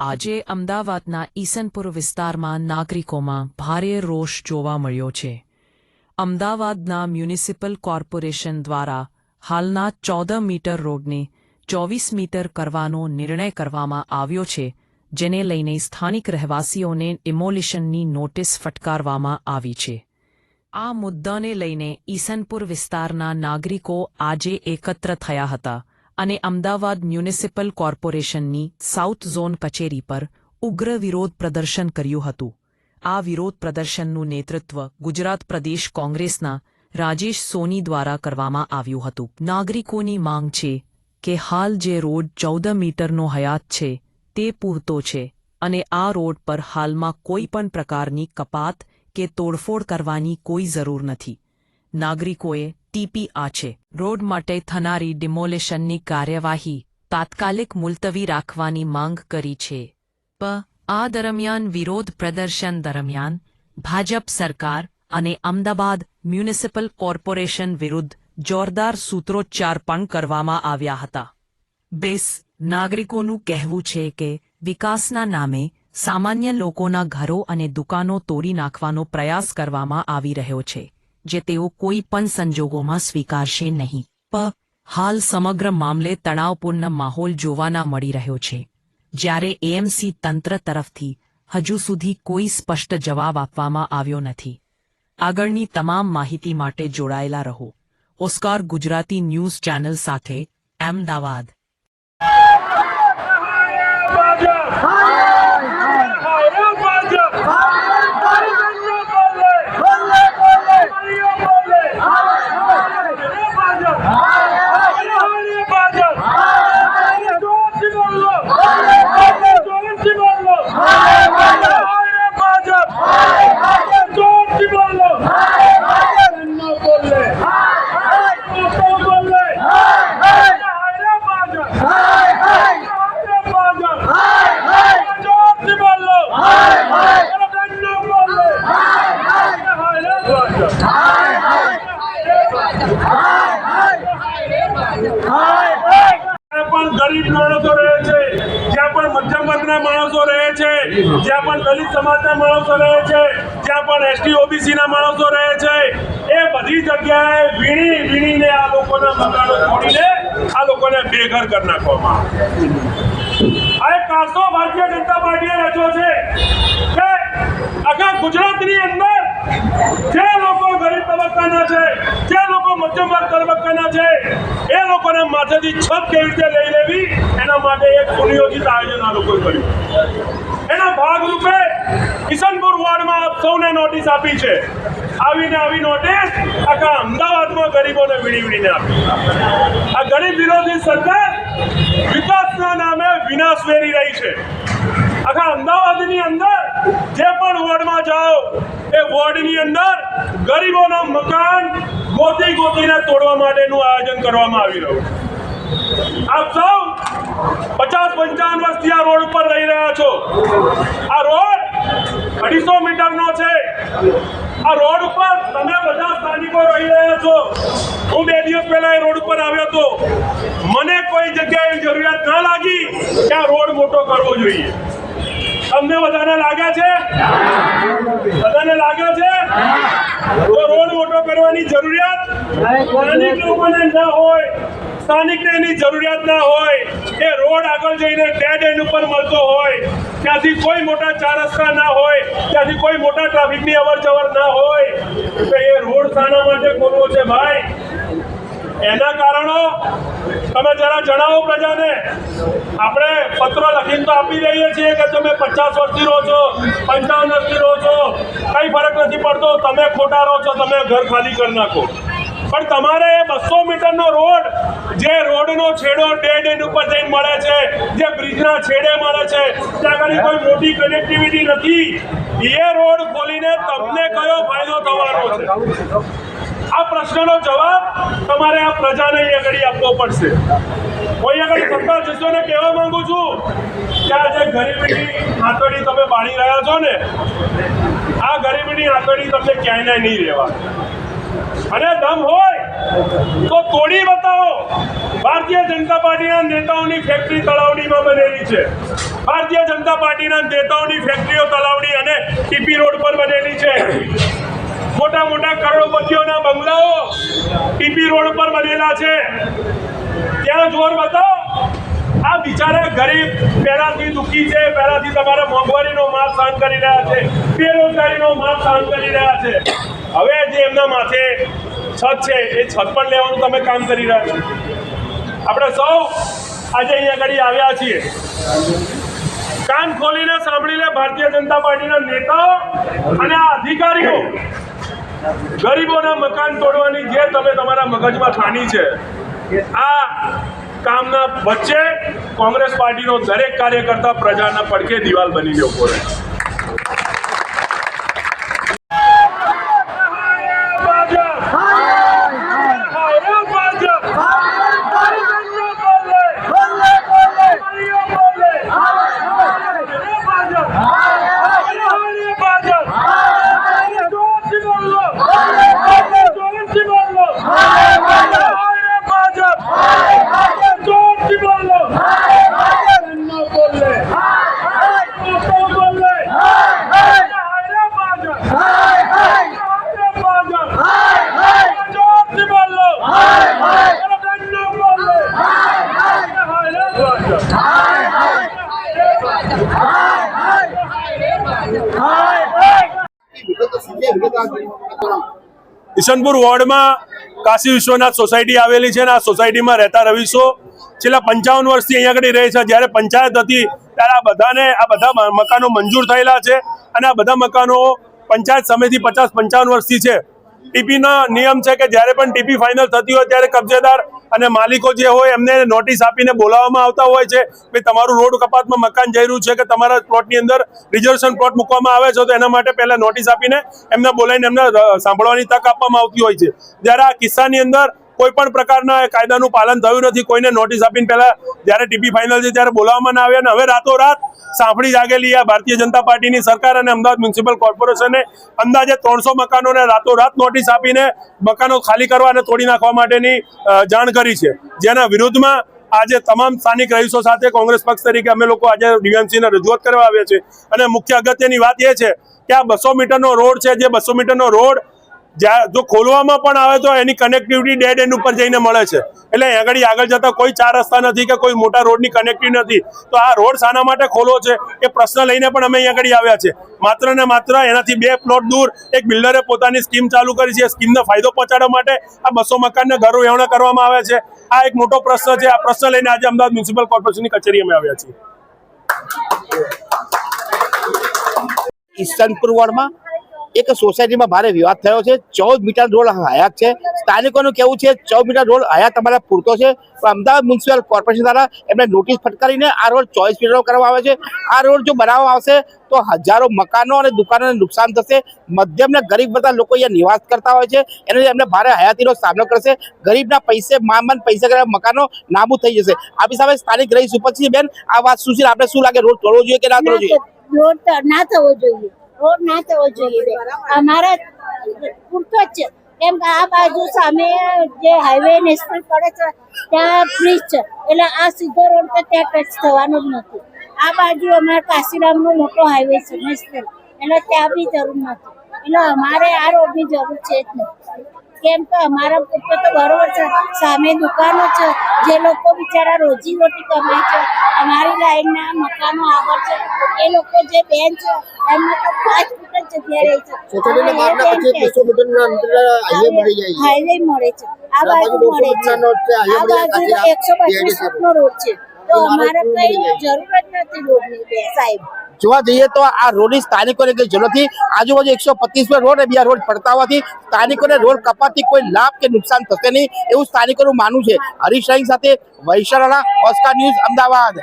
આજે અમદાવાદના ઈસનપુર વિસ્તારમાં નાગરિકોમાં ભારે રોષ જોવા મળ્યો છે. અમદાવાદના મ્યુનિસિપલ કોર્પોરેશન દ્વારા હાલના ચૌદ મીટર રોડને ચોવીસ મીટર કરવાનો નિર્ણય કરવામાં આવ્યો છે, જેને લઈને સ્થાનિક રહેવાસીઓને ઇમોલિશનની નોટિસ ફટકારવામાં આવી છે. આ મુદ્દાને લઈને ઈસનપુર વિસ્તારના નાગરિકો આજે એકત્ર થયા હતા. અને અમદાવાદ મ્યુનિસિપલ કોર્પોરેશનની સાઉથ ઝોન કચેરી પર ઉગ્ર વિરોધ પ્રદર્શન કર્યું હતું. આ વિરોધ પ્રદર્શનનું નેતૃત્વ ગુજરાત પ્રદેશ કોંગ્રેસના રાજેશ સોની દ્વારા કરવામાં આવ્યું હતું. નાગરિકોની માંગ છે કે હાલ જે રોડ ચૌદ મીટરનો હયાત છે, તે પૂરતો છે અને આ રોડ પર હાલમાં કોઈ પણ પ્રકારની કપાત કે તોડફોડ કરવાની કોઈ જરૂર નથી. નાગરિકોએ ટીપી છે. રોડ માટે થનારી ડિમોલેશનની કાર્યવાહી તાત્કાલિક મુલતવી રાખવાની માંગ કરી છે. પ. આ દરમિયાન વિરોધ પ્રદર્શન દરમિયાન ભાજપ સરકાર અને અમદાવાદ મ્યુનિસિપલ કોર્પોરેશન વિરુદ્ધ જોરદાર સૂત્રોચ્ચાર પણ કરવામાં આવ્યા હતા. બેસ, નાગરિકોનું કહેવું છે કે વિકાસના નામે સામાન્ય લોકોના ઘરો અને દુકાનો તોડી નાખવાનો પ્રયાસ કરવામાં આવી રહ્યો છે. જે તેઓ કોઈ પણ સંજોગોમાં સ્વીકારશે નહીં. પ. હાલ સમગ્ર મામલે તણાવપૂર્ણ માહોલ જોવાના મળી રહ્યો છે. જ્યારે એએમસી તંત્ર તરફથી હજુ સુધી કોઈ સ્પષ્ટ જવાબ આપવામાં આવ્યો નથી. આગળની તમામ માહિતી માટે જોડાયેલા રહો. ઓસ્કાર ગુજરાતી ન્યૂઝ ચેનલ સાથે અમદાવાદ ભાજપ હાય ભાજપ ભાઈઓ બોલે ભાઈઓ બોલે હાય ભાજપ હાય ભાજપ જોરથી બોલો જોરથી બોલો હાય ભાજપ જોરથી બોલો ન બોલે તો બોલે હાય ભાજપ પણ ગરીબ માણસો રહે છે જ્યાં પણ મધ્યમ વર્ગના માણસો રહે છે જ્યાં પણ દલિત સમાજના માણસો રહે છે, જ્યાં પણ એસટી, ઓબીસીના માણસો રહે છે, એ બધી જગ્યાએ વીણી વીણીને આ લોકોના મકાનો તોડીને આ લોકોને બેઘર કરી નાખવામાં. આ એક કારસો ભારતીય જનતા પાર્ટીએ રચ્યો છે કે આખા ગુજરાતની અંદર જે લોકો ગરીબ તબક્કાના છે, જે લોકો મધ્યમ વર્ગ તબક્કાના છે, એ લોકોને માથેથી છત કેવી રીતે લઈ લેવી માટે એક સુનિયોજિત આયોજન આ લોકોએ કર્યું. એના ભાગરૂપે કિશનપુર વોર્ડમાં આપ સૌને નોટિસ આપી છે. આવીને આવી નોટિસ આખા અમદાવાદમાં ગરીબોને વીણી વીણીને આપી. આ ગરીબ વિરોધી સરકાર વિકાસના નામે વિનાશ વેરી રહી છે. આખા અમદાવાદની અંદર જે પણ વોર્ડમાં જાઓ, એ વોર્ડની અંદર ગરીબોના મકાન ગોતી ગોતીને તોડવા માટેનું આયોજન કરવામાં આવી રહ્યું. આપ સૌ પચાસ પંચાવન વર્ષથી આ રોડ ઉપર રહી રહ્યા છો. આ રોડ અઢીસો મીટરનો છે. આ રોડ ઉપર તમે બધા સ્થાનિકો રહી રહ્યા છો. હું બે દિવસ પહેલા એ રોડ ઉપર આવ્યો હતો. મને કોઈ જગ્યાએ જરૂરિયાત ના લાગી કે આ રોડ મોટો કરવો જોઈએ. તમને બધાને લાગે છે? બધાને લાગે છે? કરવાની જરૂરિયાત સ્થાનિક લોકોને ના હોય, સ્થાનિકને એની જરૂરિયાત ના હોય, એ રોડ આગળ જઈને ડેડ એન્ડ ઉપર મળતો હોય, ત્યાંથી કોઈ મોટા ચાર રસ્તા ના હોય, ત્યાંથી કોઈ મોટા ટ્રાફિકની અવર જવર ના હોય, તો એ રોડ શાના માટે ખોલવો છે ભાઈ. એના કારણો તમે જરા જણાવો પ્રજાને. આપણે પત્ર લખીને તો આપી દઈએ છીએ કે તમે પચાસ વર્ષથી રહો છો, પંચાવન વર્ષથી રહો છો, કંઈ ફરક નથી પડતો, તમે ખોટા રહો છો, તમે ઘર ખાલી કરી નાખો. પણ તમારે એ બસો મીટરનો રોડ, જે રોડનો છેડો ડેડ એન્ડ ઉપર જઈને મળે છે, જે બ્રિજના છેડે મળે છે, ત્યાં આગળ કોઈ મોટી કનેક્ટિવિટી નથી, એ રોડ ખોલીને તમને કયો ફાયદો થવાનો છે? આ પ્રશ્નનો જવાબ તમારે આ પ્રજાને આગળ આપવો પડશે. કોઈ આગળ સત્તા જશોને કહેવા માંગુ છું કે આ ગરીબીની આંતળી તમે બાળી રહ્યા છો ને, આ ગરીબીની આંતળી તમને ક્યાંય નહીં રહેવા અને દમ હોય તો તોડી બતાવો. ભારતીય જનતા પાર્ટીના નેતાઓની ફેક્ટરી તળાવડીમાં બનેલી છે. ભારતીય જનતા પાર્ટીના નેતાઓની ફેક્ટરીઓ તળાવડી અને ટીપી રોડ પર બનેલી છે. મોટા મોટા કરોડપતિઓના બંગલાઓ ટીપી રોડ પર બનેલા છે. ત્યાં જોર બતાવો. આ બિચારા ગરીબ પહેલાથી દુઃખી છે, પહેલાથી તમારા મોંઘવારીનો માલ સહન કરી રહ્યા છે, બેરોજગારીનો માલ સહન કરી રહ્યા છે. હવે જે એમના માથે છત છે, એ છત પણ લેવાનું તમે કામ કરી રહ્યા છો. આપણે સૌ આજે અહીંયા આગળ આવ્યા છીએ. કાન ખોલીને સાંભળી લે ભારતીય જનતા પાર્ટીના નેતાઓ અને આ અધિકારીઓ ગરીબોના મકાન તોડવાની જે તમે તમારા મગજમાં ઠાની છે, આ કામના વચ્ચે કોંગ્રેસ પાર્ટીનો દરેક કાર્યકર્તા પ્રજાના પડખે દિવાલ બની જવો રહે ભાજપ! હાય ભાજપ! બોલે! ભાઈઓ બોલે! હાય ભાજપ! હાય ભાજપ! જોરથી બોલો! જોરથી બોલો! હાય ભાજપ! જોરથી બોલો! ન બોલે! તો બોલે! હાય ભાજપ! હાય ભાજપ! જોરથી બોલો! ન બોલે! હાય ભાજપ! ઈશનપુર વોર્ડમાં કાશી વિશ્વનાથ સોસાયટી આવેલી છે અને આ સોસાયટીમાં રહેતા રહીશો છેલ્લા પંચાવન વર્ષથી અહીંયા આગળ રહે છે. જ્યારે પંચાયત હતી, ત્યારે આ બધાને, આ બધા મકાનો મંજૂર થયેલા છે અને આ બધા મકાનો પંચાયત સમયથી પચાસ પંચાવન વર્ષથી છે. ટીપીનો નિયમ છે કે જ્યારે પણ ટીપી ફાઇનલ થતી હોય, ત્યારે કબજેદાર અને માલિકો જે હોય એમને નોટિસ આપીને બોલાવવામાં આવતા હોય છે કે તમારું રોડ કપાતમાં મકાન જઈ રહ્યું છે કે તમારા પ્લોટની અંદર રિઝર્વેશન પ્લોટ મૂકવામાં આવે છે તો એના માટે પહેલા નોટિસ આપીને એમને બોલાવીને એમને સાંભળવાની તક આપવામાં આવતી હોય છે. જ્યારે આ કિસ્સાની અંદર કોઈ પણ પ્રકારના કાયદાનું પાલન થયું નથી, કોઈને નોટિસ આપીને પહેલા જ્યારે ટીપી ફાઇનલ છે ત્યારે બોલાવવામાં ના આવ્યા અને હવે રાતોરાત સાંભળી જાગેલી આ ભારતીય જનતા પાર્ટીની સરકાર અને અમદાવાદ મ્યુનિસિપલ કોર્પોરેશને અંદાજે ત્રણસો મકાનોને રાતોરાત નોટિસ આપીને મકાનો ખાલી કરવા અને તોડી નાખવા માટેની જાણ કરી છે. જેના વિરુદ્ધમાં આજે તમામ સ્થાનિક રહીશો સાથે કોંગ્રેસ પક્ષ તરીકે અમે લોકો આજે ડીએમસીને રજૂઆત કરવા આવ્યા છે અને મુખ્ય અગત્યની વાત એ છે કે આ બસો મીટરનો રોડ છે, જે બસો મીટરનો રોડ જ્યાં જો ખોલવામાં પણ આવે તો એની કનેક્ટિવિટી ડેડ એન્ડ ઉપર જઈને મળે છે. એટલે આગળ આગળ જતા કોઈ ચાર રસ્તા નથી કે કોઈ મોટા રોડની કનેક્ટિવિટી નથી. તો આ રોડ શાના માટે ખોલવો છે એ પ્રશ્ન લઈને પણ અમે અહીંયા આગળ આવ્યા છે માત્ર ને માત્ર એનાથી બે પ્લોટ દૂર એક બિલ્ડરે પોતાની સ્કીમ ચાલુ કરી છે. સ્કીમનો ફાયદો પહોંચાડવા માટે આ બસો મકાનને ઘરો રહેણા કરવામાં આવે છે. આ એક મોટો પ્રશ્ન છે. આ પ્રશ્ન લઈને આજે અમદાવાદ મ્યુનિસિપલ કોર્પોરેશનની કચેરી અમે આવ્યા છીએ. ઈસ્ટર્નપુર વોર્ડમાં એક સોસાયટીમાં ભારે વિવાદ થયો છે. ચૌદ મીટર રોડ હયાત છે. સ્થાનિકોનું કેવું છે, ચૌદ મીટર રોડ હયાત તમારા પૂરતો છે. પણ અમદાવાદ મ્યુનિસિપલ કોર્પોરેશન દ્વારા એમને નોટિસ ફટકારીને આ રોડ ચોવીસ મીટર કરવામાં આવે છે. આ રોડ જો બનાવવામાં આવશે, તો હજારો મકાનો અને દુકાનોને નુકસાન થશે. મધ્યમ ને ગરીબ બધા લોકો અહીંયા નિવાસ કરતા હોય છે. એને એમને ભારે હયાતીનો સામનો કરશે. ગરીબના પૈસે, માન પૈસા કરેલા મકાનો નાબૂદ થઈ જશે. આપણી સામે સ્થાનિક રહીશ ઉપસ્થિત બેન, આ વાત શું છે? આપણે શું લાગે? રોડ તોડવો જોઈએ કે ના તોડવો જોઈએ? રોડ ના થવો જોઈએ. રોડ ના થવો જોઈએ. અમારા પૂરતો જ છે. કેમ કે આ બાજુ સામે જે હાઈવે નેશનલ પડે છે, ત્યાં બ્રિજ છે. એટલે આ સીધો રોડ તો ત્યાં ટચ થવાનો જ નથી. આ બાજુ અમારે કાશીરામનો મોટો હાઈવે છે નેશનલ એટલે ત્યાં બી જરૂર નથી. એટલે અમારે આ રોડની જરૂર છે જ નહીં. કેમ કે અમારા પૂરતો તો બરોબર છે. સામે દુકાનો છે. જે લોકો બિચારા રોજી રોટી કમાય છે. અમારી લાઈનના મકાનો આગળ છે. એ લોકો જે બેન છે એમને તો પાંચ ફૂટ જગ્યા રહી છે. હાઈવે મળી છે. આ બાજુ મળે છે. 200 નો છે, હાઈવે આ બાજુ એકસો પચીસ. ફૂટનો રોડ છે. તો અમારે કઈ જરૂર જ નથી રોડની બે સાહેબ. જોવા જઈએ તો આ રોડની સ્થાનિકોને કઈ જરૂર નથી. આજુબાજુ એકસો પચીસ રોડ અને બીજા રોડ પડતા હોવાથી સ્થાનિકોને રોડ કપાતી કોઈ લાભ કે નુકસાન થશે નહીં એવું સ્થાનિકોનું માનવું છે. હરીશ સાથે વૈશાળા ઓસ્કાર ન્યૂઝ અમદાવાદ.